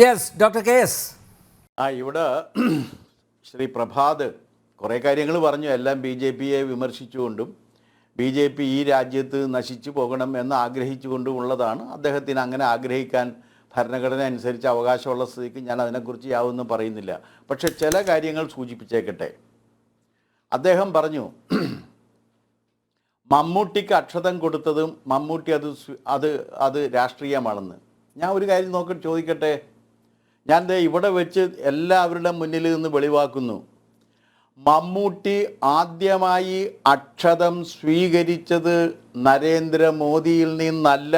Yes doctor K S ആ ഇവിടെ ശ്രീ പ്രഭാത് കുറേ കാര്യങ്ങൾ പറഞ്ഞു. എല്ലാം ബി ജെ പിയെ വിമർശിച്ചുകൊണ്ടും ബി ജെ പി ഈ രാജ്യത്ത് നശിച്ചു പോകണം എന്ന് ആഗ്രഹിച്ചുകൊണ്ടുമുള്ളതാണ് അദ്ദേഹത്തിന് അങ്ങനെ ആഗ്രഹിക്കാൻ ഭരണഘടന അനുസരിച്ച് അവകാശമുള്ള സ്ഥിതിക്ക് ഞാൻ അതിനെക്കുറിച്ച് യാതൊന്നും പറയുന്നില്ല. പക്ഷെ ചില കാര്യങ്ങൾ സൂചിപ്പിച്ചേക്കട്ടെ. അദ്ദേഹം പറഞ്ഞു മമ്മൂട്ടിക്ക് അക്ഷതം കൊടുത്തതും മമ്മൂട്ടി അത് അത് അത് രാഷ്ട്രീയമാണെന്ന്. ഞാൻ ഒരു കാര്യം നോക്കി ചോദിക്കട്ടെ? ഞാൻ ദേ ഇവിടെ വെച്ച് എല്ലാവരുടെ മുന്നിൽ നിന്ന് വെളിവാക്കുന്നു. മമ്മൂട്ടി ആദ്യമായി അക്ഷതം സ്വീകരിച്ചത് നരേന്ദ്രമോദിയിൽ നിന്നല്ല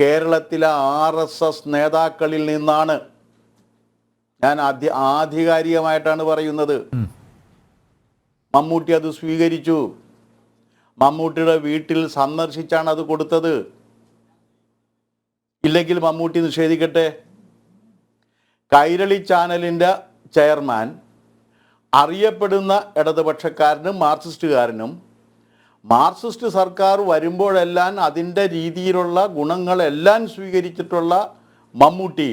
കേരളത്തിലെ ആർ എസ് എസ് നേതാക്കളിൽ നിന്നാണ്. ഞാൻ ആദ്യ ആധികാരികമായിട്ടാണ് പറയുന്നത്. മമ്മൂട്ടി അത് സ്വീകരിച്ചു. മമ്മൂട്ടിയുടെ വീട്ടിൽ സന്ദർശിച്ചാണ് അത് കൊടുത്തത്. ഇല്ലെങ്കിൽ മമ്മൂട്ടി നിഷേധിക്കട്ടെ? കൈരളി ചാനലിന്റെ ചെയർമാൻ അറിയപ്പെടുന്ന ഇടതുപക്ഷക്കാരനും മാർക്സിസ്റ്റുകാരനും മാർക്സിസ്റ്റ് സർക്കാർ വരുമ്പോഴെല്ലാം അതിന്റെ രീതിയിലുള്ള ഗുണങ്ങളെല്ലാം സ്വീകരിച്ചിട്ടുള്ള മമ്മൂട്ടി.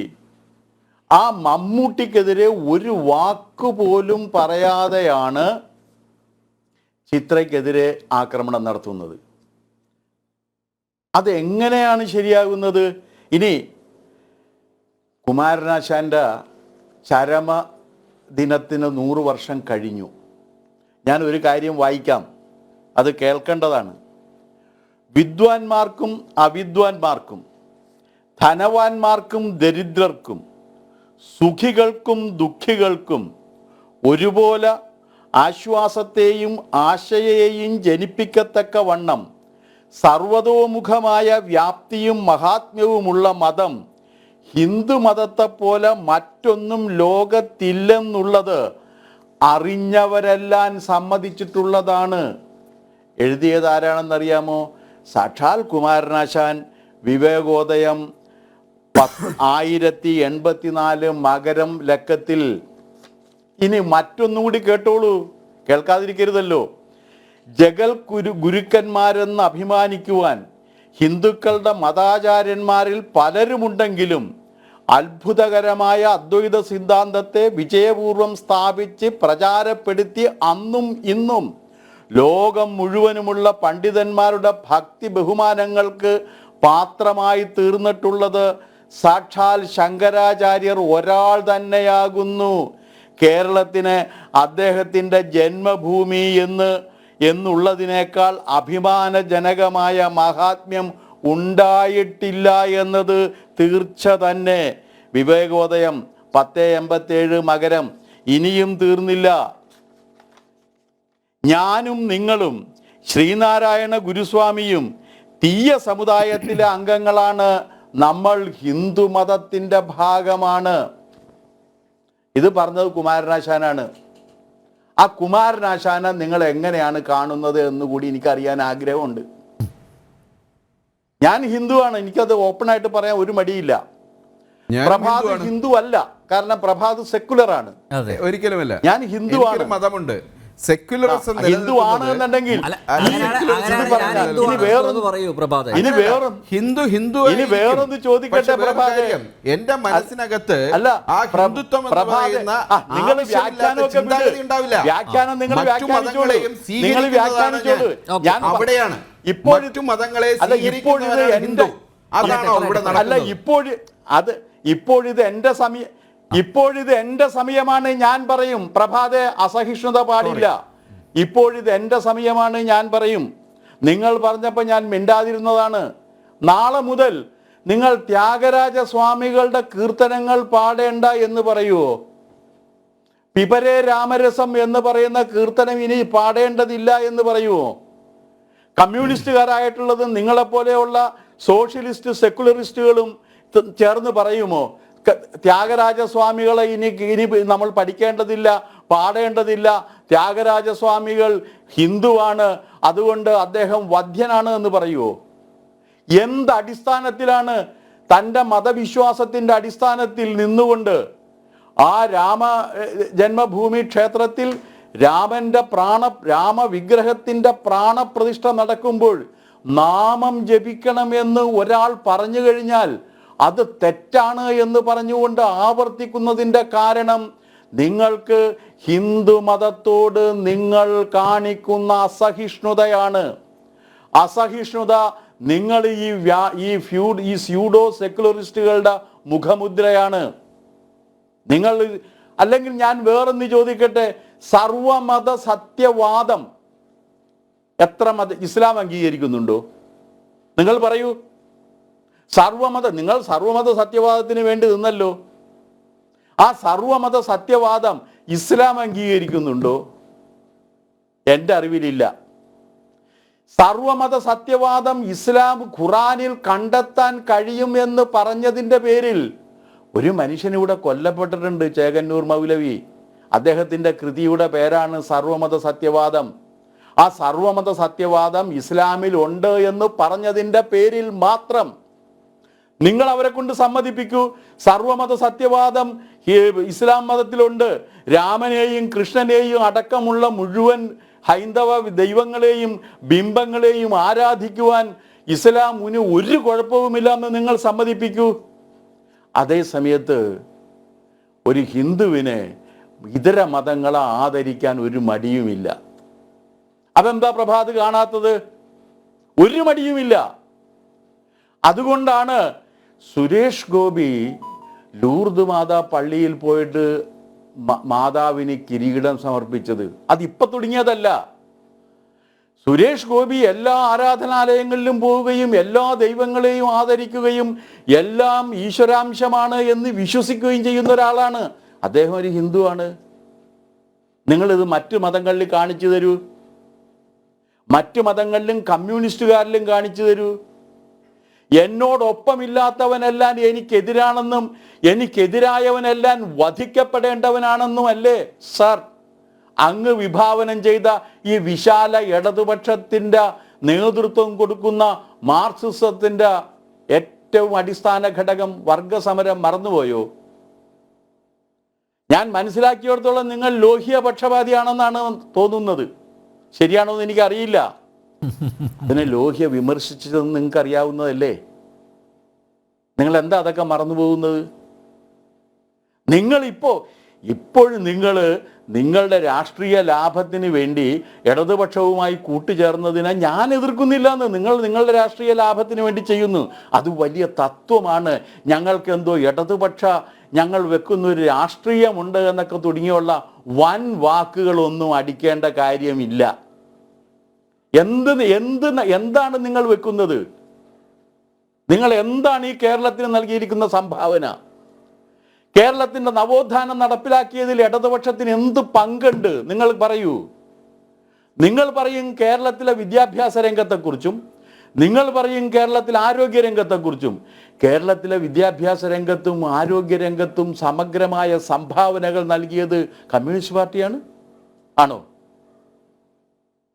ആ മമ്മൂട്ടിക്കെതിരെ ഒരു വാക്ക് പോലും പറയാതെയാണ് ചിത്രയ്ക്കെതിരെ ആക്രമണം നടത്തുന്നത്. അതെങ്ങനെയാണ് ശരിയാകുന്നത്? ഇനി കുമാരനാശാന്റെ ചരമ ദിനത്തിന് നൂറ് വർഷം കഴിഞ്ഞു. ഞാൻ ഒരു കാര്യം വായിക്കാം. അത് കേൾക്കേണ്ടതാണ്. വിദ്വാൻമാർക്കും അവിദ്വാൻമാർക്കും ധനവാന്മാർക്കും ദരിദ്രർക്കും സുഖികൾക്കും ദുഃഖികൾക്കും ഒരുപോലെ ആശ്വാസത്തെയും ആശയെയും ജനിപ്പിക്കത്തക്ക വണ്ണം സർവതോമുഖമായ വ്യാപ്തിയും മഹാത്മ്യവുമുള്ള മതം ഹിന്ദു മതത്തെ പോലെ മറ്റൊന്നും ലോകത്തില്ലെന്നുള്ളത് അറിഞ്ഞവരെല്ലാം സമ്മതിച്ചിട്ടുള്ളതാണ്. എഴുതിയത് ആരാണെന്നറിയാമോ? സാക്ഷാൽ കുമാരനാശാൻ വിവേകോദയം പത്ത് ആയിരത്തി എൺപത്തിനാല് മകരം ലക്കത്തിൽ. ഇനി മറ്റൊന്നും കൂടി കേട്ടോളൂ. കേൾക്കാതിരിക്കരുതല്ലോ. ജഗൽ ഗുരു ഗുരുക്കന്മാരെന്ന് അഭിമാനിക്കുവാൻ ഹിന്ദുക്കളുടെ മതാചാര്യന്മാരിൽ പലരുമുണ്ടെങ്കിലും അത്ഭുതകരമായ അദ്വൈത സിദ്ധാന്തത്തെ വിജയപൂർവം സ്ഥാപിച്ച് പ്രചാരപ്പെടുത്തി അന്നും ഇന്നും ലോകം മുഴുവനുമുള്ള പണ്ഡിതന്മാരുടെ ഭക്തി ബഹുമാനങ്ങൾക്ക് പാത്രമായി തീർന്നിട്ടുള്ളത് സാക്ഷാൽ ശങ്കരാചാര്യർ ഒരാൾ തന്നെയാകുന്നു. കേരളത്തിന് അദ്ദേഹത്തിന്റെ ജന്മഭൂമി എന്ന് എന്നുള്ളതിനേക്കാൾ അഭിമാനജനകമായ മഹാത്മ്യം ഉണ്ടായിട്ടില്ല എന്നത് തീർച്ച തന്നെ. വിവേകോദയം പത്ത് എൺപത്തേഴ് മകരം. ഇനിയും തീർന്നില്ല. ഞാനും നിങ്ങളും ശ്രീനാരായണ ഗുരുസ്വാമിയും തീയ സമുദായത്തിലെ അംഗങ്ങളാണ്. നമ്മൾ ഹിന്ദു മതത്തിന്റെ ഭാഗമാണ്. ഇത് പറഞ്ഞത് കുമാരനാശാനാണ്. ആ കുമാരനാശാനെ നിങ്ങൾ എങ്ങനെയാണ് കാണുന്നത് എന്നുകൂടി എനിക്കറിയാൻ ആഗ്രഹമുണ്ട്. ഞാൻ ഹിന്ദുവാണ് എനിക്കത് ഓപ്പണായിട്ട് പറയാൻ ഒരു മടിയില്ല. പ്രഭാത്. ഹിന്ദു അല്ല കാരണം പ്രഭാത് സെക്കുലർ ആണ്. അതെ. ഒരിക്കലുമല്ല. ഞാൻ ഹിന്ദുവാണ്. മതമുണ്ട്. സെക്യുലറിസം ഹിന്ദു ആണ് എന്നുണ്ടെങ്കിൽ ഇനി വേറെ- ഹിന്ദു ഹിന്ദു ഇനി വേറൊന്ന് ചോദിക്കട്ടെ പ്രഭാതേ. എന്റെ മനസ്സിനകത്ത് അല്ല, ആ ഹിന്ദുത്വം നിങ്ങൾ വ്യാഖ്യാനമൊക്കെ ഉണ്ടാവില്ല. വ്യാഖ്യാനം നിങ്ങൾ വ്യാഖ്യാനിച്ചോളൂ. നിങ്ങൾ വ്യാഖ്യാനിച്ചോളൂ. ഞാൻ. അവിടെയാണ്. ഇപ്പോൾ മതങ്ങളെ അല്ല, ഹിന്ദു. എന്റെ- അതാണോ ഇവിടെ അല്ല ഇപ്പോൾ അത് ഇപ്പോഴിത് എന്റെ സമയം ഇപ്പോഴിത് എന്റെ സമയമാണ് ഞാൻ പറയും. പ്രഭാതെ അസഹിഷ്ണുത പാടില്ല. ഇപ്പോഴിത് എന്റെ സമയമാണ് ഞാൻ പറയും. നിങ്ങൾ പറഞ്ഞപ്പോൾ ഞാൻ മിണ്ടാതിരുന്നതാണ്. നാളെ മുതൽ നിങ്ങൾ ത്യാഗരാജ സ്വാമികളുടെ കീർത്തനങ്ങൾ പാടേണ്ട എന്ന് പറയുവോ? പിപരേ രാമരസം എന്ന് പറയുന്ന കീർത്തനം ഇനി പാടേണ്ടതില്ല എന്ന് പറയുമോ കമ്മ്യൂണിസ്റ്റുകാരായിട്ടുള്ളത് നിങ്ങളെപ്പോലെയുള്ള സോഷ്യലിസ്റ്റ് സെക്കുലറിസ്റ്റുകളും ചേർന്ന് പറയുമോ? ത്യാഗരാജസ്വാമികളെ ഇനി ഇനി നമ്മൾ പഠിക്കേണ്ടതില്ല പാടേണ്ടതില്ല. ത്യാഗരാജസ്വാമികൾ ഹിന്ദുവാണ് അതുകൊണ്ട് അദ്ദേഹം വധ്യനാണ് എന്ന് പറയുമോ എന്ത് അടിസ്ഥാനത്തിലാണ് തന്റെ മതവിശ്വാസത്തിന്റെ അടിസ്ഥാനത്തിൽ നിന്നുകൊണ്ട് ആ രാമ ജന്മഭൂമി ക്ഷേത്രത്തിൽ രാമന്റെ പ്രാണ രാമവിഗ്രഹത്തിന്റെ പ്രാണപ്രതിഷ്ഠ നടക്കുമ്പോൾ നാമം ജപിക്കണമെന്ന് ഒരാൾ പറഞ്ഞു കഴിഞ്ഞാൽ അത് തെറ്റാണ് എന്ന് പറഞ്ഞുകൊണ്ട് ആവർത്തിക്കുന്നതിന്റെ കാരണം നിങ്ങൾക്ക് ഹിന്ദു മതത്തോട് നിങ്ങൾ കാണിക്കുന്ന അസഹിഷ്ണുതയാണ്. അസഹിഷ്ണുത നിങ്ങൾ ഈ വ്യാ ഈ ഫ്യൂഡ് ഈ സ്യൂഡോ സെക്കുലറിസ്റ്റുകളുടെ മുഖമുദ്രയാണ്. നിങ്ങൾ അല്ലെങ്കിൽ ഞാൻ വേറൊന്ന് ചോദിക്കട്ടെ സർവമത സത്യവാദം എത്ര മത ഇസ്ലാം അംഗീകരിക്കുന്നുണ്ടോ? നിങ്ങൾ പറയൂ. സർവമത നിങ്ങൾ സർവമത സത്യവാദത്തിന് വേണ്ടി നിന്നല്ലോ. ആ സർവമത സത്യവാദം ഇസ്ലാം അംഗീകരിക്കുന്നുണ്ടോ? എന്റെ അറിവിലില്ല. സർവമത സത്യവാദം ഇസ്ലാം ഖുറാനിൽ കണ്ടെത്താൻ കഴിയും എന്ന് പറഞ്ഞതിന്റെ പേരിൽ ഒരു മനുഷ്യനിവിടെ കൊല്ലപ്പെട്ടിട്ടുണ്ട് ചേകന്നൂർ മൗലവി. അദ്ദേഹത്തിന്റെ കൃതിയുടെ പേരാണ് സർവമത സത്യവാദം. ആ സർവമത സത്യവാദം ഇസ്ലാമിൽ ഉണ്ട് എന്ന് പറഞ്ഞതിന്റെ പേരിൽ മാത്രം നിങ്ങൾ അവരെ കൊണ്ട് സമ്മതിപ്പിക്കൂ. സർവമത സത്യവാദം ഇസ്ലാം മതത്തിലുണ്ട്. രാമനെയും കൃഷ്ണനെയും അടക്കമുള്ള മുഴുവൻ ഹൈന്ദവ ദൈവങ്ങളെയും ബിംബങ്ങളെയും ആരാധിക്കുവാൻ ഇസ്ലാം ഇസ്ലാമിന് ഒരു കുഴപ്പവുമില്ല എന്ന് നിങ്ങൾ സമ്മതിപ്പിക്കൂ. അതേ സമയത്ത് ഒരു ഹിന്ദുവിനെ ഇതര മതങ്ങളെ ആദരിക്കാൻ ഒരു മടിയുമില്ല. അതെന്താ പ്രഭാത് കാണാത്തത്? ഒരു മടിയുമില്ല. അതുകൊണ്ടാണ് സുരേഷ് ഗോപി ലൂർദ് മാതാ പള്ളിയിൽ പോയിട്ട് മാതാവിന് കിരീടം സമർപ്പിച്ചത്. അതിപ്പോ തുടങ്ങിയതല്ല. സുരേഷ് ഗോപി എല്ലാ ആരാധനാലയങ്ങളിലും പോവുകയും എല്ലാ ദൈവങ്ങളെയും ആദരിക്കുകയും എല്ലാം ഈശ്വരാംശമാണ് എന്ന് വിശ്വസിക്കുകയും ചെയ്യുന്ന ഒരാളാണ്. അദ്ദേഹം ഒരു ഹിന്ദുവാണ്. നിങ്ങളിത് മറ്റു മതങ്ങളിൽ കാണിച്ചു തരൂ. മറ്റു മതങ്ങളിലും കമ്മ്യൂണിസ്റ്റുകാരിലും കാണിച്ചു തരൂ. എന്നോടൊപ്പമില്ലാത്തവനെല്ലാം എനിക്കെതിരാണെന്നും എനിക്കെതിരായവനെല്ലാം വധിക്കപ്പെടേണ്ടവനാണെന്നും അല്ലേ സർ? അങ്ങ് വിഭാവനം ചെയ്ത ഈ വിശാല ഇടതുപക്ഷത്തിന്റെ നേതൃത്വം കൊടുക്കുന്ന മാർക്സിസത്തിന്റെ ഏറ്റവും അടിസ്ഥാന ഘടകം വർഗസമരം മറന്നുപോയോ? ഞാൻ മനസ്സിലാക്കിയിടത്തോളം നിങ്ങൾ ലോഹിയ പക്ഷപാതിയാണെന്നാണ് തോന്നുന്നത്. ശരിയാണോ എന്ന് എനിക്കറിയില്ല. അതിനെ ലോഹ്യ വിമർശിച്ചതെന്ന് നിങ്ങൾക്ക് അറിയാവുന്നതല്ലേ നിങ്ങൾ എന്താ അതൊക്കെ മറന്നു പോകുന്നത് നിങ്ങളിപ്പോ ഇപ്പോഴും നിങ്ങൾ നിങ്ങളുടെ രാഷ്ട്രീയ ലാഭത്തിന് വേണ്ടി ഇടതുപക്ഷവുമായി കൂട്ടുചേർന്നതിനെ ഞാൻ എതിർക്കുന്നില്ല എന്ന് നിങ്ങൾ നിങ്ങളുടെ രാഷ്ട്രീയ ലാഭത്തിന് വേണ്ടി ചെയ്യുന്നു. അത് വലിയ തത്വമാണ്. ഞങ്ങൾക്ക് എന്തോ ഇടതുപക്ഷ ഞങ്ങൾ വെക്കുന്ന ഒരു രാഷ്ട്രീയമുണ്ട് എന്നൊക്കെ തുടങ്ങിയുള്ള വൻ വാക്കുകളൊന്നും അടിക്കേണ്ട കാര്യമില്ല. എന്ത് എന്ത് എന്താണ് നിങ്ങൾ വെക്കുന്നത്? നിങ്ങൾ എന്താണ് ഈ കേരളത്തിന് നൽകിയിരിക്കുന്ന സംഭാവന? കേരളത്തിന്റെ നവോത്ഥാനം നടപ്പിലാക്കിയതിൽ ഇടതുപക്ഷത്തിന് എന്ത് പങ്കുണ്ട്? നിങ്ങൾ പറയൂ. നിങ്ങൾ പറയും കേരളത്തിലെ വിദ്യാഭ്യാസ രംഗത്തെക്കുറിച്ചും നിങ്ങൾ പറയും കേരളത്തിലെ ആരോഗ്യ രംഗത്തെക്കുറിച്ചും. കേരളത്തിലെ വിദ്യാഭ്യാസ രംഗത്തും ആരോഗ്യ രംഗത്തും സമഗ്രമായ സംഭാവനകൾ നൽകിയത് കമ്മ്യൂണിസ്റ്റ് പാർട്ടിയാണ്? ആണോ?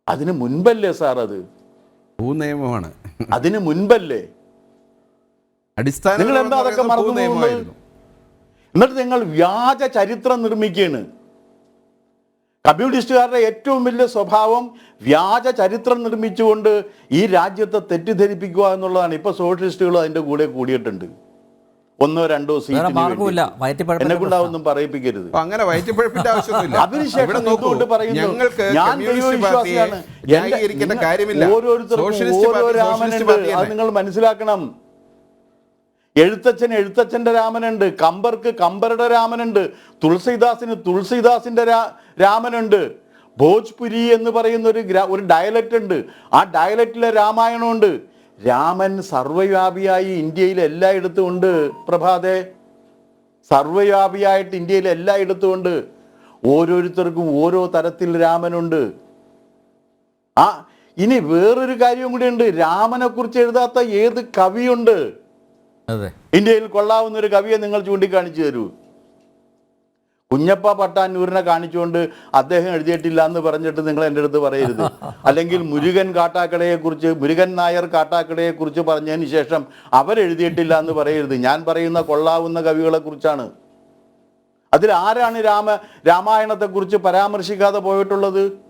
അതിന് മുൻപല്ലേ സാർ അത്? ഭൂനിയമമാണ്. അതിന് മുൻപല്ലേ? അടിസ്ഥാന നിങ്ങൾ എന്താ അതൊക്കെ മറന്നു നിയമമായിരുന്നു എന്നിട്ട് നിങ്ങൾ വ്യാജ ചരിത്രം നിർമ്മിക്കുകയാണ്. കമ്മ്യൂണിസ്റ്റുകാരുടെ ഏറ്റവും വലിയ സ്വഭാവം വ്യാജ ചരിത്രം നിർമ്മിച്ചുകൊണ്ട് ഈ രാജ്യത്തെ തെറ്റിദ്ധരിപ്പിക്കുക എന്നുള്ളതാണ്. ഇപ്പൊ സോഷ്യലിസ്റ്റുകൾ അതിന്റെ കൂടെ കൂടിയിട്ടുണ്ട്. ഒന്നോ രണ്ടോ സീറ്റ് എന്നെ കൊണ്ടാവൊന്നും പറയിപ്പിക്കരുത്. അപ്പൊ അങ്ങനെ വയറ്റിപ്പഴപ്പിന്റെ ആവശ്യമൊന്നുമില്ല. അതിനുശേഷം നോക്കുകൊണ്ട് പറയുന്നു. ഞങ്ങൾക്ക് ഞാൻ ദൈവവിശ്വാസിയാണ്. ന്യായീകരിക്കേണ്ട നിങ്ങൾ കാര്യമില്ല. ഓരോരുത്തർക്കും സോഷ്യലിസ്റ്റ് ഓരോ പാർട്ടി സോഷ്യലിസ്റ്റ് രാമനുണ്ട് അത് നിങ്ങൾ മനസ്സിലാക്കണം. എഴുത്തച്ഛൻ എഴുത്തച്ഛന്റെ രാമനുണ്ട്. കമ്പർക്ക് കമ്പറുടെ രാമനുണ്ട്. തുളസിദാസിന് തുളസിദാസിന്റെ രാ- രാമനുണ്ട്. ഭോജ്പുരി എന്ന് പറയുന്ന ഒരു ഒരു ഡയലക്റ്റ് ഉണ്ട്. ആ ഡയലക്റ്റിലെ രാമായണമുണ്ട്. രാമൻ സർവവ്യാപിയായി ഇന്ത്യയിൽ എല്ലായിടത്തും ഉണ്ട് പ്രഭാതെ സർവവ്യാപിയായിട്ട് ഇന്ത്യയിൽ എല്ലായിടത്തും ഉണ്ട് ഓരോരുത്തർക്കും ഓരോ തരത്തിൽ രാമനുണ്ട്. ആ ഇനി വേറൊരു കാര്യം ഉണ്ട്. രാമനെ കുറിച്ച് എഴുതാത്ത ഏത് കവിയുണ്ട്? ഇന്ത്യയിൽ കൊള്ളാവുന്ന ഒരു കവിയെ നിങ്ങൾ ചൂണ്ടിക്കാണിച്ചു തരൂ. കുഞ്ഞപ്പ പട്ടാന്നൂരിനെ കാണിച്ചുകൊണ്ട് അദ്ദേഹം എഴുതിയിട്ടില്ല എന്ന് പറഞ്ഞിട്ട് നിങ്ങൾ എന്റെ അടുത്ത് പറയരുത്. അല്ലെങ്കിൽ മുരുകൻ കാട്ടാക്കടയെ കുറിച്ച് മുരുകൻ നായർ കാട്ടാക്കടയെ കുറിച്ച് പറഞ്ഞതിന് ശേഷം അവരെഴുതിയിട്ടില്ല എന്ന് പറയരുത്. ഞാൻ പറയുന്ന കൊള്ളാവുന്ന കവികളെക്കുറിച്ചാണ്. അതിൽ ആരാണ് രാമ രാമായണത്തെക്കുറിച്ച് പരാമർശിക്കാതെ പോയിട്ടുള്ളത്?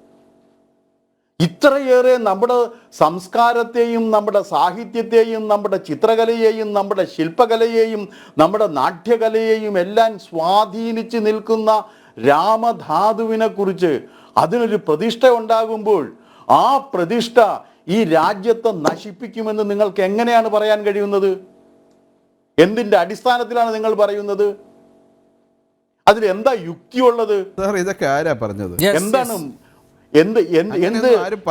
ഇത്രയേറെ നമ്മുടെ സംസ്കാരത്തെയും നമ്മുടെ സാഹിത്യത്തെയും നമ്മുടെ ചിത്രകലയെയും നമ്മുടെ ശില്പകലയെയും നമ്മുടെ നാട്യകലയെയും എല്ലാം സ്വാധീനിച്ച് നിൽക്കുന്ന രാമധാതുവിനെ കുറിച്ച് അതിനൊരു പ്രതിഷ്ഠ ഉണ്ടാകുമ്പോൾ ആ പ്രതിഷ്ഠ ഈ രാജ്യത്തെ നശിപ്പിക്കുമെന്ന് നിങ്ങൾക്ക് എങ്ങനെയാണ് പറയാൻ കഴിയുന്നത്? എന്തിന്റെ അടിസ്ഥാനത്തിലാണ് നിങ്ങൾ പറയുന്നത്? അതിൽ എന്താ യുക്തിയുള്ളത്? സാർ ഇതൊക്കെ ആരാ പറഞ്ഞത്? എന്താണ് yes. എന്ത് എന്ത് എന്ത്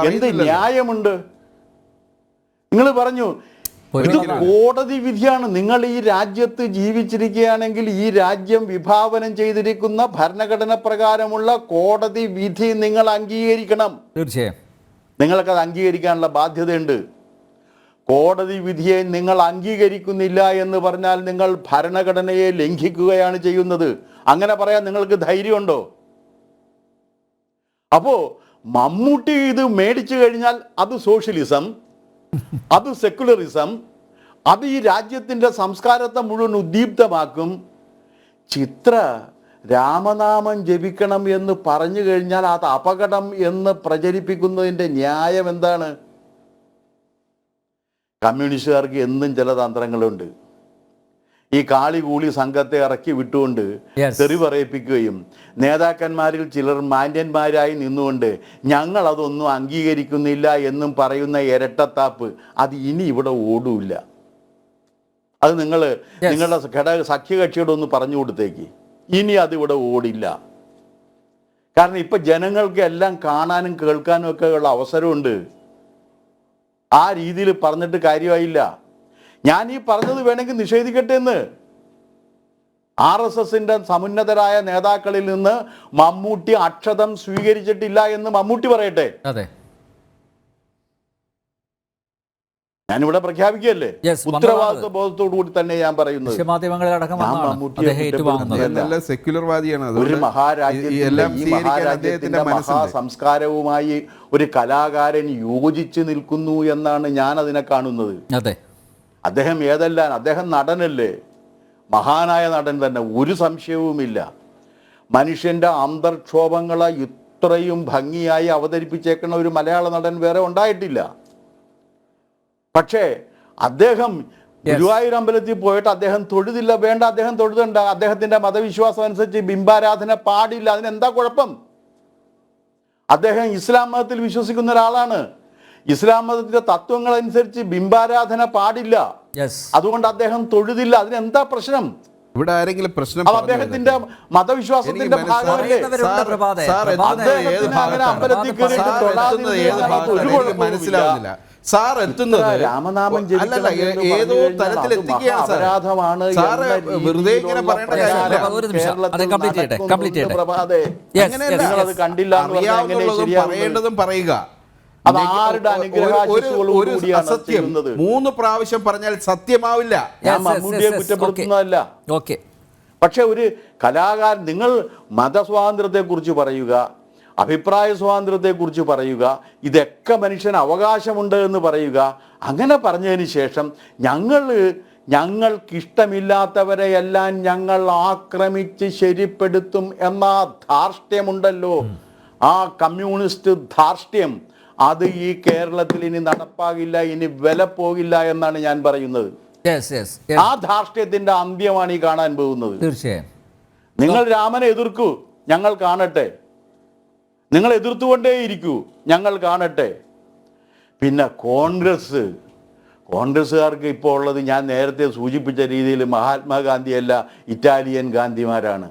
എന്ത് ന്യായമുണ്ട്? നിങ്ങൾ പറഞ്ഞു ഇത് കോടതി വിധിയാണ്. നിങ്ങൾ ഈ രാജ്യത്ത് ജീവിച്ചിരിക്കുകയാണെങ്കിൽ ഈ രാജ്യം വിഭാവനം ചെയ്തിരിക്കുന്ന ഭരണഘടന പ്രകാരമുള്ള കോടതി വിധി നിങ്ങൾ അംഗീകരിക്കണം. തീർച്ചയായും. നിങ്ങൾക്കത് അംഗീകരിക്കാനുള്ള ബാധ്യതയുണ്ട്. കോടതി വിധിയെ നിങ്ങൾ അംഗീകരിക്കുന്നില്ല എന്ന് പറഞ്ഞാൽ നിങ്ങൾ ഭരണഘടനയെ ലംഘിക്കുകയാണ് ചെയ്യുന്നത്. അങ്ങനെ പറയാൻ നിങ്ങൾക്ക് ധൈര്യമുണ്ടോ? അപ്പോ മമ്മൂട്ടി ഇത് മേടിച്ചു കഴിഞ്ഞാൽ അത് സോഷ്യലിസം അത് സെക്കുലറിസം അത് ഈ രാജ്യത്തിന്റെ സംസ്കാരത്തെ മുഴുവൻ ഉദ്ദീപ്തമാക്കും. ചിത്ര രാമനാമം ജപിക്കണം എന്ന് പറഞ്ഞു കഴിഞ്ഞാൽ അത് അപകടം എന്ന് പ്രചരിപ്പിക്കുന്നതിന്റെ ന്യായം എന്താണ്? കമ്മ്യൂണിസ്റ്റുകാർക്ക് എന്നും ചില തന്ത്രങ്ങളുണ്ട്. ഈ കാളി കൂളി സംഘത്തെ ഇറക്കി വിട്ടുകൊണ്ട്. തെറി പറയിപ്പിക്കുകയും നേതാക്കന്മാരിൽ ചിലർ മാന്യന്മാരായി നിന്നുകൊണ്ട് ഞങ്ങൾ അതൊന്നും അംഗീകരിക്കുന്നില്ല എന്നും പറയുന്ന ഇരട്ടത്താപ്പ് അത് ഇനി ഇവിടെ ഓടൂല്ല. അത് നിങ്ങൾ നിങ്ങളുടെ ഘടക സഖ്യകക്ഷിയോട് ഒന്ന് പറഞ്ഞു കൊടുത്തേക്ക്. ഇനി അതിവിടെ ഓടില്ല. കാരണം ഇപ്പൊ ജനങ്ങൾക്ക് എല്ലാം കാണാനും കേൾക്കാനും ഒക്കെ ഉള്ള അവസരമുണ്ട്. ആ രീതിയിൽ പറഞ്ഞിട്ട് കാര്യമായില്ല. ഞാൻ ഈ പറഞ്ഞത് വേണമെങ്കിൽ നിഷേധിക്കട്ടെ എന്ന്. ആർ എസ് എസിന്റെ സമുന്നതരായ നേതാക്കളിൽ നിന്ന് മമ്മൂട്ടി അക്ഷതം സ്വീകരിച്ചിട്ടില്ല എന്ന് മമ്മൂട്ടി പറയട്ടെ? അതെ. ഞാനിവിടെ പ്രഖ്യാപിക്കുകയല്ലേ? Yes, ഉത്തരവാദിത്വ ബോധത്തോടു കൂടി തന്നെ ഞാൻ പറയുന്നത്. മമ്മൂട്ടിയെ സെക്യുലർവാദിയാണ് ഒരു മഹാരാജ്യത്തിന്റെ മഹാസംസ്കാരവുമായി ഒരു കലാകാരൻ യോജിച്ച് നിൽക്കുന്നു എന്നാണ് ഞാൻ അതിനെ കാണുന്നത്. അതെ. അദ്ദേഹം ഏതെല്ലാം അദ്ദേഹം നടനല്ലേ. മഹാനായ നടൻ തന്നെ ഒരു സംശയവുമില്ല. മനുഷ്യന്റെ അന്തർക്ഷോഭങ്ങളെ ഇത്രയും ഭംഗിയായി അവതരിപ്പിച്ചേക്കുന്ന ഒരു മലയാള നടൻ വേറെ ഉണ്ടായിട്ടില്ല. പക്ഷേ അദ്ദേഹം ഗുരുവായൂർ അമ്പലത്തിൽ പോയിട്ട് അദ്ദേഹം തൊഴുതില്ല വേണ്ട അദ്ദേഹം തൊഴുതണ്ട അദ്ദേഹത്തിന്റെ മതവിശ്വാസം അനുസരിച്ച് ബിംബാരാധന പാടില്ല അതിനെന്താ കുഴപ്പം? അദ്ദേഹം ഇസ്ലാം മതത്തിൽ വിശ്വസിക്കുന്ന ഒരാളാണ്. ഇസ്ലാം മതത്തിന്റെ തത്വങ്ങൾ അനുസരിച്ച് ബിംബാരാധന പാടില്ല യെസ് അതുകൊണ്ട് അദ്ദേഹം തൊഴുതില്ല അതിനെന്താ പ്രശ്നം ഇവിടെ ആരെങ്കിലും പ്രശ്നം അദ്ദേഹത്തിന്റെ മതവിശ്വാസത്തിന്റെ. ഭാഗമല്ലേ. മനസ്സിലാവുന്നില്ല സാർ എത്തുന്നത് രാമനാമം അല്ലല്ല ഏതോ തരത്തിൽ തലത്തിൽ എത്തിക്കുകയാണ് സാറ് വെറുതെ ഇങ്ങനെ പറയേണ്ട കാര്യമില്ല ഒരു നിമിഷം. അത് complete ചെയ്യട്ടെ, നടക്കുന്നുണ്ട് ചെയ്യട്ടെ. പ്രഭാതേ. Yes, അങ്ങനെയല്ല. yes, കണ്ടില്ല? പറയേണ്ടതും പറയുക അത് ആരുടെ അനുഗ്രഹം മൂന്ന് പ്രാവശ്യം പറഞ്ഞാൽ സത്യമാവില്ല. ഞാൻ മമ്മൂട്ടിയെ. കുറ്റപ്പെടുത്തുന്നതല്ല. ഓക്കെ പക്ഷെ ഒരു കലാകാരൻ നിങ്ങൾ മതസ്വാതന്ത്ര്യത്തെക്കുറിച്ച് പറയുക അഭിപ്രായ സ്വാതന്ത്ര്യത്തെക്കുറിച്ച് പറയുക ഇതൊക്കെ മനുഷ്യന് അവകാശമുണ്ട് എന്ന് പറയുക അങ്ങനെ പറഞ്ഞതിന് ശേഷം ഞങ്ങൾ ഞങ്ങൾക്കിഷ്ടമില്ലാത്തവരെയെല്ലാം ഞങ്ങൾ ആക്രമിച്ച് ശരിപ്പെടുത്തും എന്ന ധാർഷ്ട്യമുണ്ടല്ലോ. ആ കമ്മ്യൂണിസ്റ്റ് ധാർഷ്ട്യം. അത് ഈ കേരളത്തിൽ ഇനി നടപ്പാകില്ല ഇനി വില പോകില്ല എന്നാണ് ഞാൻ പറയുന്നത്. യെസ് യെസ് ആ ധാർഷ്ട്യത്തിന്റെ അന്ത്യമാണ് ഈ കാണാൻ പോകുന്നത്. തീർച്ചയായും. നിങ്ങൾ രാമനെ എതിർക്കൂ ഞങ്ങൾ കാണട്ടെ. നിങ്ങൾ എതിർത്തുകൊണ്ടേയിരിക്കൂ ഞങ്ങൾ കാണട്ടെ. പിന്നെ കോൺഗ്രസ്. കോൺഗ്രസ്സുകാർക്ക് ഇപ്പോൾ ഉള്ളത് ഞാൻ നേരത്തെ സൂചിപ്പിച്ച രീതിയിൽ മഹാത്മാഗാന്ധിയല്ല ഇറ്റാലിയൻ ഗാന്ധിമാരാണ്.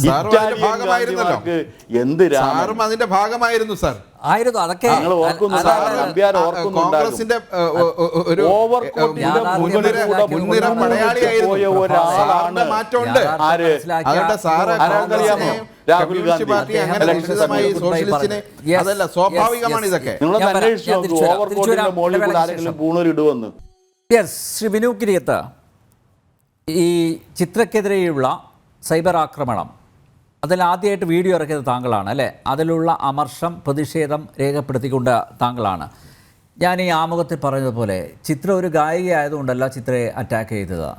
ഇറ്റാലിയൻ ഭാഗമായിരുന്നല്ലോ. ഗാന്ധിമാർക്ക് എന്ത് രാമൻ? സാറും അതിന്റെ ഭാഗമായിരുന്നു സാർ. ആയിരുന്നു. അതൊക്കെ. കോൺഗ്രസിന്റെ മുൻനിര പടയാളിയായിരുന്നു മാറ്റമുണ്ട്? സാറ്? രാഹുൽ ഗാന്ധി. അതല്ല സ്വാഭാവികമാണ് ഇതൊക്കെ യെസ് ശ്രീ വിനു കിരിയത്ത്. ഈ ചിത്രക്കെതിരെയുള്ള സൈബർ ആക്രമണം. അതിൽ ആദ്യമായിട്ട് വീഡിയോ ഇറക്കിയത് താങ്കളാണ് അല്ലേ? അതിലുള്ള അമർഷം പ്രതിഷേധം രേഖപ്പെടുത്തിക്കൊണ്ട് താങ്കളാണ്. ഞാൻ ഈ ആമുഖത്തിൽ പറഞ്ഞതുപോലെ ചിത്ര ഒരു ഗായിക ആയതുകൊണ്ടല്ല ചിത്രയെ അറ്റാക്ക് ചെയ്തത്.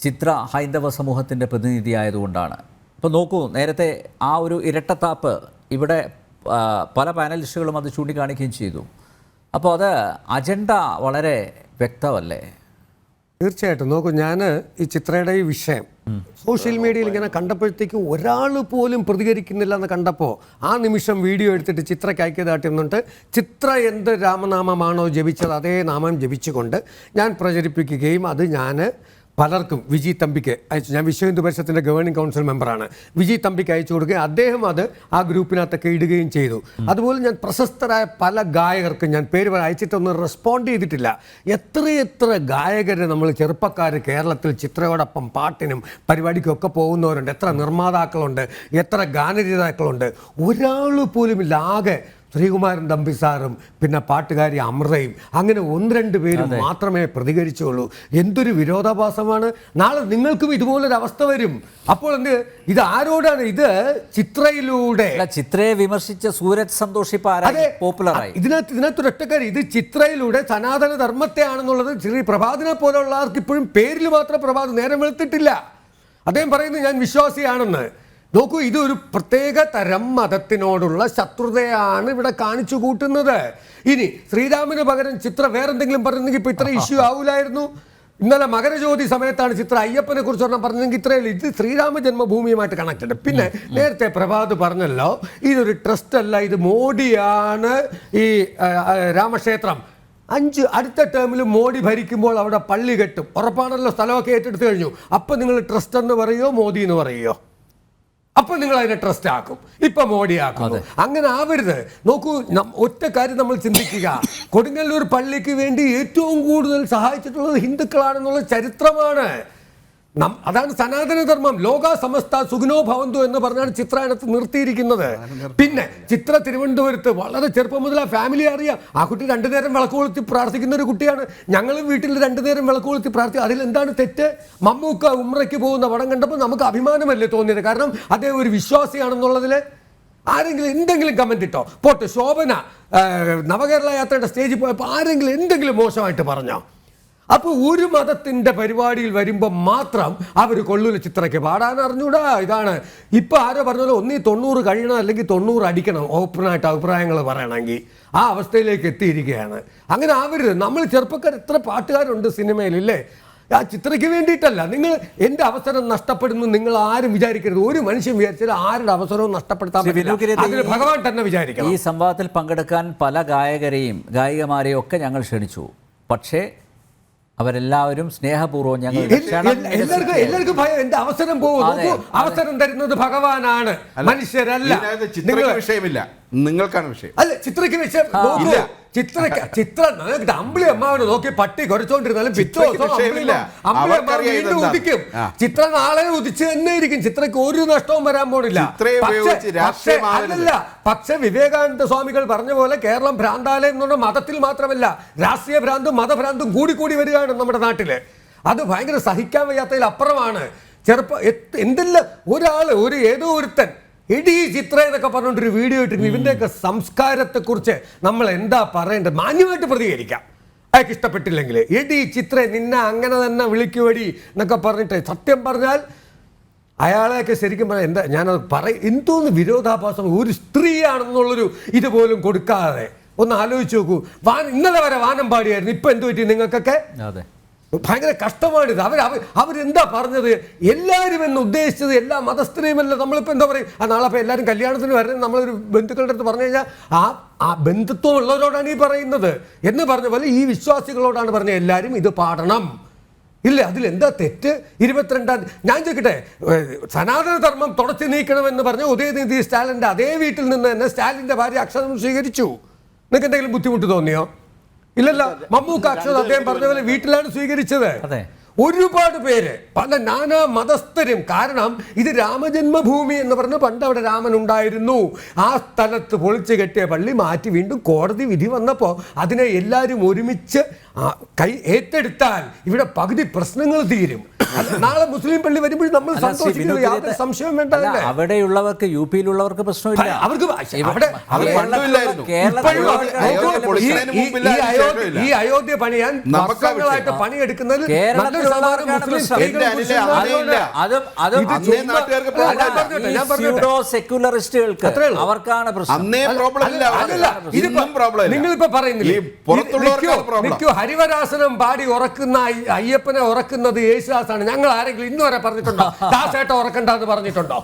ചിത്ര ഹൈന്ദവ സമൂഹത്തിന്റെ പ്രതിനിധി ആയതുകൊണ്ടാണ്. ഇപ്പോൾ നോക്കൂ നേരത്തെ ആ ഒരു ഇരട്ടത്താപ്പ് ഇവിടെ പല പാനലിസ്റ്റുകളും അത് ചൂണ്ടിക്കാണിക്കുകയും ചെയ്തു. അപ്പോൾ അത് അജണ്ട വളരെ വ്യക്തമല്ലേ? തീർച്ചയായിട്ടും. നോക്കൂ ഞാൻ ഈ ചിത്രയുടെ ഈ വിഷയം സോഷ്യൽ മീഡിയയിൽ ഇങ്ങനെ കണ്ടപ്പോഴത്തേക്ക് ഒരാൾ പോലും പ്രതികരിക്കുന്നില്ല എന്ന് കണ്ടപ്പോൾ ആ നിമിഷം വീഡിയോ എടുത്തിട്ട് ചിത്രയ്ക്ക് അയക്കിയതാട്ടിരുന്നുണ്ട് ചിത്ര എന്ത് രാമനാമമാണോ ജപിച്ചത് അതേ നാമം ജപിച്ചുകൊണ്ട് ഞാൻ പ്രചരിപ്പിക്കുകയും അത് ഞാൻ പലർക്കും വിജി തമ്പിക്ക് അയച്ചു. ഞാൻ വിശ്വ ഹിന്ദു പരിഷത്തിന്റെ ഗവേണിംഗ് കൗൺസിൽ മെമ്പറാണ് വിജി തമ്പിക്ക് അയച്ചു കൊടുക്കുകയും അദ്ദേഹം അത് ആ ഗ്രൂപ്പിനകത്തൊക്കെ ഇടുകയും ചെയ്തു. അതുപോലെ ഞാൻ പ്രശസ്തരായ പല ഗായകർക്കും ഞാൻ പേര് അയച്ചിട്ടൊന്നും റെസ്പോണ്ട് ചെയ്തിട്ടില്ല. എത്രയെത്ര ഗായകരെ നമ്മൾ ചെറുപ്പക്കാർ കേരളത്തിൽ ചിത്രയോടൊപ്പം പാട്ടിനും പരിപാടിക്കും ഒക്കെ പോകുന്നവരുണ്ട്. എത്ര നിർമ്മാതാക്കളുണ്ട് എത്ര ഗാനരചയിതാക്കളുണ്ട് ഒരാൾ പോലും ആകെ ശ്രീകുമാരൻ തമ്പി സാറും പിന്നെ പാട്ടുകാരി അമൃതയും അങ്ങനെ ഒന്ന് രണ്ട് പേരും മാത്രമേ പ്രതികരിച്ചുള്ളൂ. എന്തൊരു വിരോധാഭാസമാണ്. നാളെ നിങ്ങൾക്കും ഇതുപോലൊരു അവസ്ഥ വരും. അപ്പോൾ എന്ത് ഇത് ആരോടാണ്? ഇത് ചിത്രയിലൂടെ. ചിത്രയെ വിമർശിച്ച സൂരജ് സന്തോഷി പോപ്പുലറായി. ഇതിനകത്ത് ഇതിനകത്ത് ഒരൊറ്റക്കാരി ഇത് ചിത്രയിലൂടെ സനാതന ധർമ്മത്തെയാണെന്നുള്ളത് ശ്രീ പ്രഭാതിനെ പോലുള്ളവർക്ക് ഇപ്പോഴും പേരിൽ മാത്രം പ്രഭാത് നേരം വെളുത്തിട്ടില്ല. അദ്ദേഹം പറയുന്നത് ഞാൻ വിശ്വാസിയാണെന്ന്. നോക്കൂ ഇതൊരു പ്രത്യേക തരം മതത്തിനോടുള്ള ശത്രുതയാണ് ഇവിടെ കാണിച്ചു കൂട്ടുന്നത്. ഇനി ശ്രീരാമന് പകരം ചിത്ര വേറെന്തെങ്കിലും പറഞ്ഞെങ്കിൽ ഇപ്പൊ ഇത്ര ഇഷ്യൂ ആവൂലായിരുന്നു. ഇന്നലെ മകരജ്യോതി സമയത്താണ് ചിത്ര അയ്യപ്പനെ കുറിച്ച് പറഞ്ഞാൽ പറഞ്ഞെങ്കിൽ ഇത്രയേ ഇത് ശ്രീരാമ ജന്മഭൂമിയുമായിട്ട് കണക്റ്റഡ് പിന്നെ നേരത്തെ പ്രഭാത് പറഞ്ഞല്ലോ ഇതൊരു ട്രസ്റ്റ് അല്ല ഇത് മോഡിയാണ് ഈ രാമക്ഷേത്രം. അഞ്ച് അടുത്ത ടേമിൽ മോഡി ഭരിക്കുമ്പോൾ അവിടെ പള്ളി കെട്ടും. ഉറപ്പാണല്ലോ സ്ഥലമൊക്കെ ഏറ്റെടുത്ത് കഴിഞ്ഞു. അപ്പം നിങ്ങൾ ട്രസ്റ്റ് എന്ന് പറയുമോ മോദി എന്ന് പറയുമോ അപ്പൊ നിങ്ങൾ അതിനെ ട്രസ്റ്റ് ആക്കും. ഇപ്പൊ മോഡി ആക്കും അങ്ങനെ ആവരുത്. നോക്കൂ ഒറ്റ കാര്യം നമ്മൾ ചിന്തിക്കുക. കൊടുങ്ങല്ലൂർ പള്ളിക്ക് വേണ്ടി ഏറ്റവും കൂടുതൽ സഹായിച്ചിട്ടുള്ളത് ഹിന്ദുക്കളാണെന്നുള്ള ചരിത്രമാണ്. അതാണ് സനാതനധർമ്മം. ലോക സമസ്ത സുഖനോ ഭവന്തു എന്ന് പറഞ്ഞാണ് ചിത്ര അതിനകത്ത് നിർത്തിയിരിക്കുന്നത് പിന്നെ ചിത്ര തിരുവനന്തപുരത്ത് വളരെ ചെറുപ്പം മുതൽ ആ ഫാമിലി അറിയാം. ആ കുട്ടി രണ്ടു നേരം വിളക്ക് കൊളുത്തി പ്രാർത്ഥിക്കുന്ന ഒരു കുട്ടിയാണ്. ഞങ്ങളും വീട്ടിൽ രണ്ടു നേരം വിളക്ക് കൊളുത്തി പ്രാർത്ഥിക്കും അതിൽ എന്താണ് തെറ്റ്? മമ്മൂക്ക ഉമ്രയ്ക്ക് പോകുന്ന പടം കണ്ടപ്പോൾ നമുക്ക് അഭിമാനമല്ലേ തോന്നിയത്? കാരണം അദ്ദേഹം ഒരു വിശ്വാസിയാണെന്നുള്ളതിൽ ആരെങ്കിലും എന്തെങ്കിലും കമന്റ് ഇട്ടോ? പോട്ടെ ശോഭന നവകേരള യാത്രയുടെ സ്റ്റേജിൽ പോയപ്പോൾ ആരെങ്കിലും എന്തെങ്കിലും മോശമായിട്ട് പറഞ്ഞോ? അപ്പോൾ ഒരു മതത്തിന്റെ പരിപാടിയിൽ വരുമ്പോൾ മാത്രം അവർ കൊള്ളൂല ചിത്രയ്ക്ക് പാടാൻ അറിഞ്ഞൂടാ. ഇതാണ്. ഇപ്പൊ ആരോ പറഞ്ഞല്ലോ ഒന്നീ തൊണ്ണൂറ് കഴിയണം അല്ലെങ്കിൽ തൊണ്ണൂറ് അടിക്കണം. ഓപ്പണായിട്ട് അഭിപ്രായങ്ങൾ പറയണമെങ്കിൽ. ആ അവസ്ഥയിലേക്ക് എത്തിയിരിക്കുകയാണ്. അങ്ങനെ ആവരുത്. നമ്മൾ ചെറുപ്പക്കാർ എത്ര പാട്ടുകാരുണ്ട് സിനിമയിൽ ഇല്ലേ? ആ ചിത്രയ്ക്ക് വേണ്ടിയിട്ടല്ല. നിങ്ങൾ എന്റെ അവസരം നഷ്ടപ്പെടുന്നു നിങ്ങൾ ആരും വിചാരിക്കരുത്. ഒരു മനുഷ്യൻ വിചാരിച്ചാൽ ആരുടെ അവസരവും നഷ്ടപ്പെടുത്താൻ അതിന് ഭഗവാൻ തന്നെ വിചാരിക്കണം. ഈ സംവാദത്തിൽ പങ്കെടുക്കാൻ പല ഗായകരെയും ഗായികമാരെയും ഒക്കെ ഞങ്ങൾ ക്ഷണിച്ചു. പക്ഷേ അവരെല്ലാവരും സ്നേഹപൂർവം ഞങ്ങൾ എല്ലാവർക്കും എല്ലാവർക്കും ഭയം എന്റെ അവസരം പോകും. അവസരം തരുന്നത് ഭഗവാനാണ്. മനുഷ്യരല്ല. ചിത്രയ്ക്ക് വിഷയമില്ല. നിങ്ങൾക്കാണ് വിഷയം. അല്ല ചിത്രയ്ക്ക് വിഷയം ചിത്ര നിങ്ങൾക്ക് അമ്പിളി അമ്മാവനെ നോക്കി പട്ടി കുറച്ചോണ്ടിരുന്നാലും പിറ്റേ അമ്പിളി അമ്മാവൻ വീണ്ടും ഉദിക്കും. ചിത്ര നാളെ ഉദിച്ച് തന്നെ ഇരിക്കും. ചിത്രക്ക് ഒരു നഷ്ടവും വരാൻ പോണില്ല. പക്ഷേ- അതല്ല പക്ഷെ വിവേകാനന്ദ സ്വാമികൾ പറഞ്ഞ പോലെ കേരളം ഭ്രാന്താലയം എന്ന് പറഞ്ഞാൽ മതത്തിൽ മാത്രമല്ല രാഷ്ട്രീയ ഭ്രാന്തും മതഭ്രാന്തും കൂടി കൂടി വരികയാണ് നമ്മുടെ നാട്ടിൽ. അത് ഭയങ്കര സഹിക്കാൻ വയ്യാത്തതിൽ അപ്പുറമാണ് ചെറുപ്പം എന്തില്ല എന്തെല്ലാം ഒരാൾ ഒരു ഏതോ ഒരുത്തൻ എടി ചിത്ര എന്നൊക്കെ പറഞ്ഞുകൊണ്ടൊരു വീഡിയോ ഇട്ടിരുന്നു. ഇവന്റെയൊക്കെ സംസ്കാരത്തെക്കുറിച്ച് നമ്മൾ എന്താ പറയേണ്ടത്? മാന്യമായിട്ട് പ്രതികരിക്കാം. അയാൾക്ക് ഇഷ്ടപ്പെട്ടില്ലെങ്കിൽ. എടി ചിത്ര നിന്നെ അങ്ങനെ തന്നെ വിളിക്കുവടി എന്നൊക്കെ പറഞ്ഞിട്ട് സത്യം പറഞ്ഞാൽ അയാളെയൊക്കെ ശരിക്കും പറയാം എന്താ ഞാനത് പറയും എന്തോന്ന് വിരോധാഭാസം? ഒരു സ്ത്രീയാണെന്നുള്ളൊരു ഇതുപോലും കൊടുക്കാതെ. ഒന്ന് ആലോചിച്ച് നോക്കൂ. വാൻ ഇന്നലെ വരെ വാനം പാടിയായിരുന്നു. ഇപ്പൊ എന്ത് പറ്റി നിങ്ങൾക്കൊക്കെ? അതെ. ഭയങ്കര കഷ്ടമാണിത്. അവർ അവർ അവരെന്താ പറഞ്ഞത്? എല്ലാവരും എന്ന് ഉദ്ദേശിച്ചത് എല്ലാ മതസ്ഥരെയും അല്ല. നമ്മളിപ്പോൾ എന്താ പറയും ആ നാളെ അപ്പോൾ എല്ലാവരും കല്യാണത്തിന് വരുന്നത് നമ്മളൊരു ബന്ധുക്കളുടെ അടുത്ത് പറഞ്ഞു കഴിഞ്ഞാൽ ആ ആ ബന്ധുത്വം ഉള്ളവരോടാണ് ഈ പറയുന്നത്. എന്ന് പറഞ്ഞ പോലെ ഈ വിശ്വാസികളോടാണ് പറഞ്ഞത്. എല്ലാവരും ഇത് പാടണം. ഇല്ല അതിലെന്താ തെറ്റ്? ഇരുപത്തിരണ്ടാം ഞാൻ ചോദിക്കട്ടെ സനാതനധർമ്മം സനാതന ധർമ്മം തുടച്ചു നീക്കണമെന്ന് പറഞ്ഞ ഉദയനിധി സ്റ്റാലിന്റെ അതേ വീട്ടിൽ നിന്ന് തന്നെ സ്റ്റാലിന്റെ ഭാര്യ അക്ഷരം സ്വീകരിച്ചു. നിങ്ങൾക്ക് എന്തെങ്കിലും ബുദ്ധിമുട്ട് തോന്നിയോ? ഇല്ലല്ല മമ്മൂക്ക അക്ഷരം അദ്ദേഹം പറഞ്ഞ പോലെ വീട്ടിലാണ് സ്വീകരിച്ചത്. അതെ. ഒരുപാട് പേര് പല നാനാ മതസ്ഥരും. കാരണം ഇത് രാമജന്മഭൂമി എന്ന് പറഞ്ഞ് പണ്ട് അവിടെ രാമൻ ഉണ്ടായിരുന്നു. ആ സ്ഥലത്ത് പൊളിച്ചു കെട്ടിയ പള്ളി മാറ്റി വീണ്ടും കോടതി വിധി വന്നപ്പോൾ അതിനെ എല്ലാവരും ഒരുമിച്ച് കൈ ഏറ്റെടുത്താൽ ഇവിടെ പകുതി പ്രശ്നങ്ങൾ തീരും. നാളെ മുസ്ലിം പള്ളി വരുമ്പോഴും നമ്മൾ വിനോദ് യാതൊരു സംശയവും വേണ്ടതല്ലേ അവിടെയുള്ളവർക്ക് യു പിയിലുള്ളവർക്ക് പ്രശ്നമില്ല. അവർക്ക് ഈ- അയോധ്യ- പണിയാൻ വർഷങ്ങളായിട്ട് നല്ലൊരു ശതമാനം മുസ്ലിം ഞാൻ സെക്യുലറിസ്റ്റുകൾക്ക് അവർക്കാണ് പ്രശ്നം. നിങ്ങളിപ്പോ പറയുന്നില്ലേ? ഹരിവരാസനം പാടി ഉറക്കുന്ന അയ്യ- അയ്യപ്പനെ ഉറക്കുന്നത് യേശുദാസാണ്. ഞങ്ങൾ ആരെങ്കിലും ഇന്ന് വരെ പറഞ്ഞിട്ടുണ്ടോ? ദാസേട്ട പറഞ്ഞിട്ടുണ്ടോ?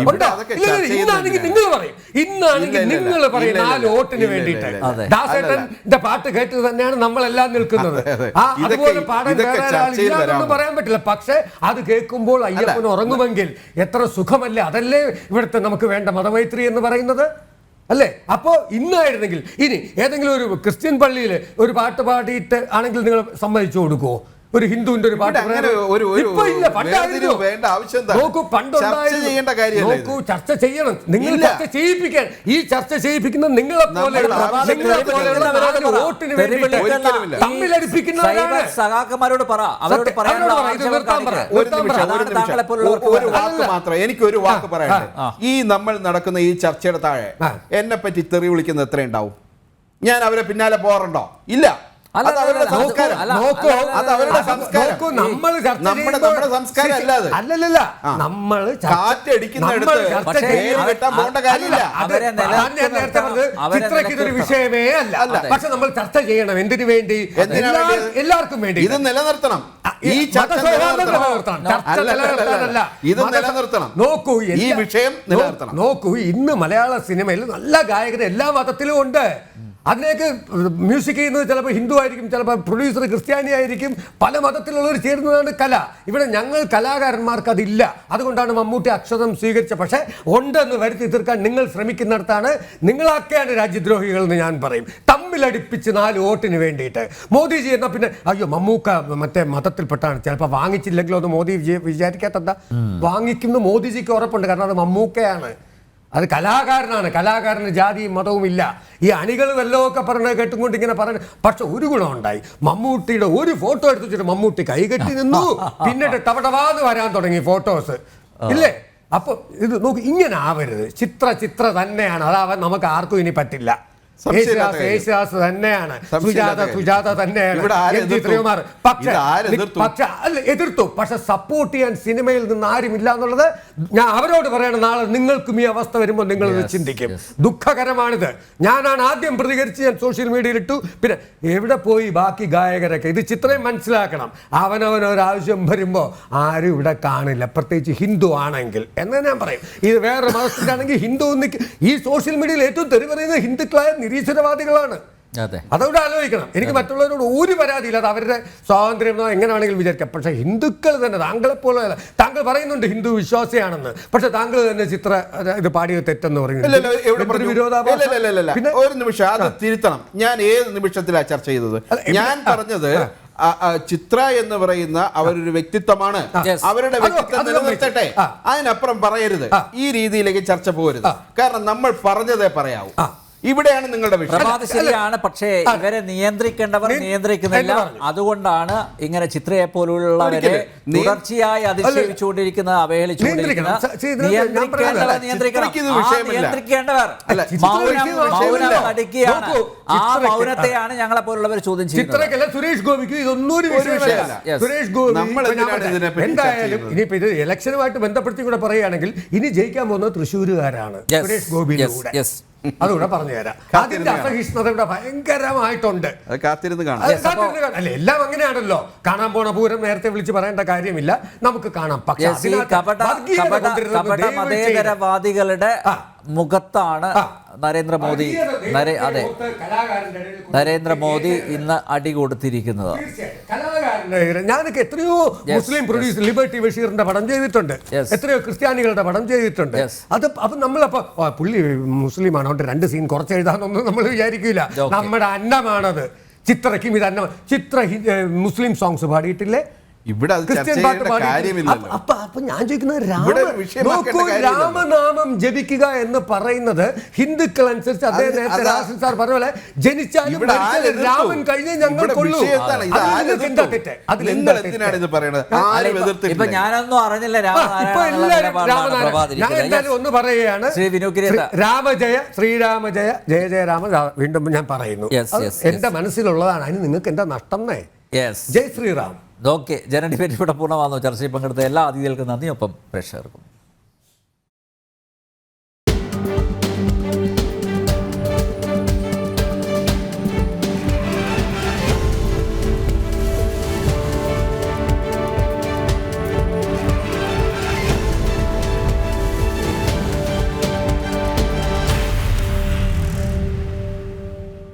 ഇല്ല, ഇല്ല, ചർച്ച ഇന്നാണെങ്കിൽ നിങ്ങൾ പറയും. ഇന്നാണെങ്കിൽ. നിങ്ങൾ പറയും ഇല്ല, ഇല്ല, വേണ്ടിയിട്ട്. ദാസേട്ടന്റെ പാട്ട് കേട്ട് തന്നെയാണ് നമ്മളെല്ലാം നിൽക്കുന്നത്. ആ അതുപോലെ പാടാൻ വേറെ? പറയാൻ പറ്റില്ല. പക്ഷെ അത് കേൾക്കുമ്പോൾ അയ്യപ്പൻ ഉറങ്ങുമെങ്കിൽ എത്ര സുഖമല്ലേ? അതല്ലേ ഇവിടുത്തെ നമുക്ക് വേണ്ട മതമൈത്രി എന്ന് പറയുന്നത്? അല്ലേ? അപ്പോൾ ഇന്നായിരുന്നെങ്കിൽ ഇനി ഏതെങ്കിലും ഒരു ക്രിസ്ത്യൻ പള്ളിയിൽ ഒരു പാട്ട് പാടിയിട്ട് ആണെങ്കിൽ നിങ്ങൾ സമ്മതിച്ചു കൊടുക്കുവോ? ഒരു ഹിന്ദുവിന്റെ ഒരു പാട്ട്? നോക്കൂ പണ്ടുണ്ടായിരുന്നു. നോക്കൂ ചർച്ച ചെയ്യണം. നിങ്ങൾ. ചർച്ച ചെയ്യിപ്പിക്കാൻ ഈ ചർച്ച ചെയ്യിപ്പിക്കുന്ന നിങ്ങളെ പോലെ. വോട്ടിന് തമ്മിലടിപ്പിക്കുന്നവരാണ്. സഖാക്കന്മാരോട് പറ. അവരോട് പറയാനുള്ള എനിക്ക് ഒരു വാക്ക് പറയാം ഈ നമ്മൾ നടക്കുന്ന ഈ ചർച്ചയുടെ താഴെ എന്നെ പറ്റി തെറി വിളിക്കുന്നത് എത്ര ഉണ്ടാവും ഞാൻ അവരെ പിന്നാലെ പോകാറുണ്ടോ? ഇല്ല. അല്ല, അത് അവരുടെ അല്ല, സംസ്കാരം. അല്ല, നോക്കൂ, അല്ല, അവരുടെ സംസ്കാരം. നമ്മൾ വിഷയമേ അല്ല അല്ല. പക്ഷെ നമ്മൾ ചർച്ച ചെയ്യണം എന്തിനു വേണ്ടി? എന്തിനാ എല്ലാവർക്കും വേണ്ടി ഇത് നിലനിർത്തണം. ഈ ചർച്ച നിലനിർത്തണം. ഇത് നിലനിർത്തണം. നോക്കൂ ഈ വിഷയം നിലനിർത്തണം. നോക്കൂ ഇന്ന് മലയാള സിനിമയിൽ നല്ല ഗായകർ എല്ലാ മതത്തിലും ഉണ്ട്. അതിലേക്ക് മ്യൂസിക് ചെയ്യുന്നത് ചിലപ്പോൾ ഹിന്ദു ആയിരിക്കും ചിലപ്പോൾ പ്രൊഡ്യൂസർ ക്രിസ്ത്യാനി ആയിരിക്കും പല മതത്തിലുള്ളവർ ചേരുന്നതാണ് കല. ഇവിടെ ഞങ്ങൾ കലാകാരന്മാർക്ക് അതില്ല. അതുകൊണ്ടാണ് മമ്മൂട്ടി അക്ഷതം സ്വീകരിച്ച പക്ഷേ ഉണ്ടെന്ന് വരുത്തി തീർക്കാൻ നിങ്ങൾ ശ്രമിക്കുന്നിടത്താണ് നിങ്ങളൊക്കെയാണ് രാജ്യദ്രോഹികൾ എന്ന് ഞാൻ പറയും. തമ്മിലടിപ്പിച്ച് നാല് വോട്ടിന് വേണ്ടിയിട്ട്. മോദിജി എന്നാൽ പിന്നെ അയ്യോ മമ്മൂക്ക മറ്റേ മതത്തിൽപ്പെട്ടാണ്. ചിലപ്പോൾ വാങ്ങിച്ചില്ലെങ്കിലോ അത് മോദി വിചാരിക്കാത്ത വിചാരിക്കാത്തതാ വാങ്ങിക്കുന്ന മോദിജിക്ക് ഉറപ്പുണ്ട്. കാരണം അത് മമ്മൂക്കയാണ്. അത് കലാകാരനാണ്. കലാകാരന് ജാതിയും മതവും ഇല്ല. ഈ അണികൾ വല്ലതൊക്കെ പറഞ്ഞ കേട്ടുകൊണ്ട് ഇങ്ങനെ പറഞ്ഞു പക്ഷെ ഒരു ഗുണമുണ്ടായി. മമ്മൂട്ടിയുടെ ഒരു ഫോട്ടോ എടുത്തു വെച്ചിട്ട് മമ്മൂട്ടി കൈകെട്ടി നിന്നു. പിന്നിട്ട് തവടവാന്ന് വരാൻ തുടങ്ങി ഫോട്ടോസ്. ഇല്ലേ? അപ്പൊ ഇത് നോക്ക് ഇങ്ങനെ ആവരുത്. ചിത്ര ചിത്ര തന്നെയാണ്. അതാവാൻ നമുക്ക് ആർക്കും ഇനി പറ്റില്ല. യേശുദാസ് തന്നെയാണ്. സുജാത. സുജാത തന്നെയാണ്? ശ്രീകുമാർ. പക്ഷേ എതിർത്തു? പക്ഷെ എതിർത്തു. പക്ഷെ സപ്പോർട്ട് ചെയ്യാൻ സിനിമയിൽ നിന്ന് ആരുമില്ല എന്നുള്ളത് ഞാൻ അവരോട് പറയണം നാളെ നിങ്ങൾക്കും ഈ അവസ്ഥ വരുമ്പോൾ നിങ്ങൾ ചിന്തിക്കും. ദുഃഖകരമാണിത്. ഞാനാണ് ആദ്യം പ്രതികരിച്ച് ഞാൻ സോഷ്യൽ മീഡിയയിൽ ഇട്ടു. പിന്നെ എവിടെ പോയി ബാക്കി ഗായകരൊക്കെ? ഇത് ചിത്രയും മനസ്സിലാക്കണം. അവനവനൊരാവശ്യം വരുമ്പോൾ ആരും ഇവിടെ കാണില്ല. പ്രത്യേകിച്ച് ഹിന്ദു ആണെങ്കിൽ എന്ന് ഞാൻ പറയും. ഇത് വേറെ മതത്തിലാണെങ്കിൽ ഹിന്ദു ഈ സോഷ്യൽ മീഡിയയിൽ ഏറ്റവും തെറി പറയുന്നത് ഹിന്ദുക്കളായ നിരീശ്വരവാദികളാണ്. അതെ. അതവിടെ ആലോചിക്കണം. എനിക്ക് മറ്റുള്ളവരോട് ഒരു പരാതിയില്ല. അത് അവരുടെ സ്വാതന്ത്ര്യം എന്നോ എങ്ങനെ വേണമെങ്കിലും വിചാരിക്കാം. പക്ഷേ ഹിന്ദുക്കൾ തന്നെ താങ്കളെ പോലെ താങ്കൾ പറയുന്നുണ്ട് ഹിന്ദു വിശ്വാസിയാണെന്ന്. പക്ഷെ താങ്കൾ തന്നെ ചിത്ര ഇത് പാടിയ തെറ്റെന്ന് പറയുന്നു ഇല്ല, എവിടെ എന്തൊരു പറഞ്ഞു? വിരോധാഭാസം? ഇല്ല, ഇല്ല, ഇല്ല, ഇല്ല. പിന്നെ ഒരു നിമിഷം അത് തിരുത്തണം. ഞാൻ ഏത് നിമിഷത്തിലാ ചർച്ച ചെയ്തത്? ഞാൻ പറഞ്ഞത് ചിത്ര എന്ന് പറയുന്ന അവരൊരു വ്യക്തിത്വമാണ്. അവരുടെ വ്യക്തിത്വം നിലനിർത്തട്ടെ. അതിനപ്പുറം പറയരുത്. ഈ രീതിയിലേക്ക് ചർച്ച പോകരുത്. കാരണം നമ്മൾ പറഞ്ഞതേ പറയാവൂ. ഇവിടെയാണ് നിങ്ങളുടെ വിഷയം. ശരിയാണ് പക്ഷേ ഇവരെ നിയന്ത്രിക്കേണ്ടവർ നിയന്ത്രിക്കുന്നില്ല. അതുകൊണ്ടാണ് ഇങ്ങനെ ചിത്രയെ പോലുള്ളവരെ തുടർച്ചയായി അതിശയിച്ചുകൊണ്ടിരിക്കുന്നത് മൗനത്തെയാണ് ഞങ്ങളെ പോലുള്ളവർ ചോദ്യം ചെയ്യുന്നത്. സുരേഷ് ഗോപിക്ക് ഇതൊന്നും ഒരു വിഷയമല്ല. സുരേഷ് ഗോപി എന്തായാലും ഇനിയിപ്പോ ഇത് ഇലക്ഷനുമായിട്ട് ബന്ധപ്പെടുത്തി കൂടെ പറയുകയാണെങ്കിൽ ഇനി ജയിക്കാൻ പോകുന്നത് തൃശ്ശൂരുകാരാണ്. സുരേഷ് Yes. അതുകൂടെ പറഞ്ഞു തരാം അതിന്റെ അസഹിഷ്ണുത ഇവിടെ ഭയങ്കരമായിട്ടുണ്ട് കാത്തിരുന്ന് കാണാം. അല്ല എല്ലാം അങ്ങനെയാണല്ലോ. കാണാൻ പോണ പൂരം നേരത്തെ വിളിച്ച് പറയേണ്ട കാര്യമില്ല. നമുക്ക് കാണാം. പക്ഷേ കപട കപട മതേതരവാദികളുടെ. മുഖത്താണ്. നരേന്ദ്രമോദി നരേ അതെ. നരേന്ദ്രമോദി ഇന്ന് അടി കൊടുത്തിരിക്കുന്നത്. ഞാനൊക്കെ എത്രയോ മുസ്ലിം പ്രൊഡ്യൂസർ ലിബർട്ടി ബഷീറിന്റെ പടം ചെയ്തിട്ടുണ്ട്. എത്രയോ ക്രിസ്ത്യാനികളുടെ പടം ചെയ്തിട്ടുണ്ട്. അത് അപ്പൊ നമ്മളപ്പോ "ഓ, പുള്ളി മുസ്ലിമാണ്. അതുകൊണ്ട് രണ്ട് സീൻ കുറച്ച് എഴുതാന്നൊന്നും നമ്മൾ വിചാരിക്കില്ല നമ്മുടെ അന്നമാണത്. ചിത്രയ്ക്കും ഇത് അന്നം ചിത്ര മുസ്ലിം സോങ്സ് പാടിയിട്ടില്ലേ? ഇവിടെ അപ്പൊ അപ്പൊ ഞാൻ ചോദിക്കുന്നത് രാമ. രാമനാമം ജപിക്കുക എന്ന് പറയുന്നത് ഹിന്ദുക്കൾ അനുസരിച്ച് അദ്ദേഹം അത് നേരത്തെ അതാ- സാർ പറഞ്ഞ പോലെ ജനിച്ചാലും? രാമൻ കഴിഞ്ഞേ ഞങ്ങൾ കൊള്ളൂ ഇപ്പൊ- ഞാനൊന്നും അറിഞ്ഞില്ല ഇപ്പൊ എല്ലാവരും രാമനാരായണ ഞാൻ. എന്തായാലും ഒന്ന് പറയുകയാണ്. രാമജയ ശ്രീരാമജയ ജയ ജയ രാമ വീണ്ടും ഞാൻ പറയുന്നു. എന്റെ മനസ്സിലുള്ളതാണ്. അതിന് നിങ്ങൾക്ക് എന്താ നഷ്ടം ജയ് ശ്രീറാം. ഓക്കെ ജനഡിബേറ്റ് ഇവിടെ പൂർണമാകുന്നു ചർച്ചയിൽ പങ്കെടുത്ത എല്ലാ അതിഥികൾക്കും നന്ദിയൊപ്പം പ്രേക്ഷകർക്കും.